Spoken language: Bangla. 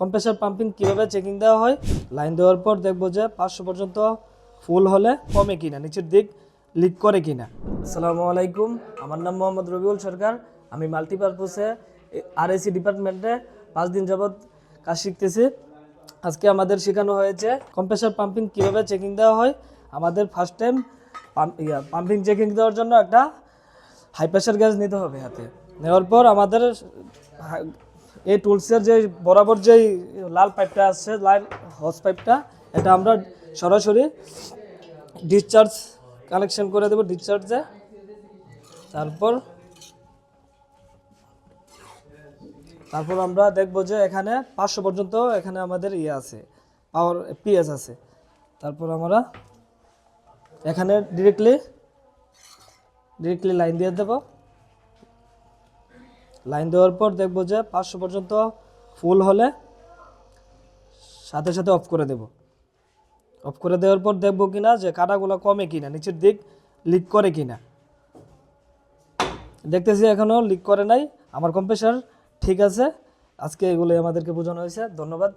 কম্প্রেসার পাম্পিং কীভাবে চেকিং দেওয়া হয়? লাইন দেওয়ার পর দেখব যে পাঁচশো পর্যন্ত ফুল হলে কমে কিনা, নিচের দিক লিক করে কিনা। আসসালামু আলাইকুম, আমার নাম মোহাম্মদ রবিউল সরকার। আমি মাল্টিপারপাসে আর এসি ডিপার্টমেন্টে পাঁচ দিন যাবৎ কাজ শিখতেছি। আজকে আমাদের শেখানো হয়েছে কম্প্রেসার পাম্পিং কীভাবে চেকিং দেওয়া হয়। আমাদের ফার্স্ট টাইম পাম্পিং চেকিং দেওয়ার জন্য একটা হাই প্রেশার গ্যাস নিতে হবে হাতে। নেওয়ার পর আমাদের এই টুলসের যে বরাবর যেই লাল পাইপটা আসছে লাল হস পাইপটা এটা আমরা সরাসরি ডিসচার্জ কানেকশন করে দেবো ডিসচার্জে তারপর তারপর আমরা দেখব যে এখানে পাঁচশো পর্যন্ত এখানে আমাদের ইয়ে আছে পাওয়ার পিএস আছে। তারপর আমরা এখানে ডিরেক্টলি ডিরেক্টলি লাইন দিয়ে দেবো। লাইন দেওয়ার পর দেখব যে পাঁচশো পর্যন্ত ফুল হলে সাথে সাথে অফ করে দেব। অফ করে দেওয়ার পর দেখব কিনা যে কাটাগুলো কমে কিনা, নিচের দিক লিক করে কিনা। দেখতেছি এখনও লিক করে নাই, আমার কম্প্রেসার ঠিক আছে। আজকে এগুলোই আমাদেরকে বোঝানো হয়েছে, ধন্যবাদ।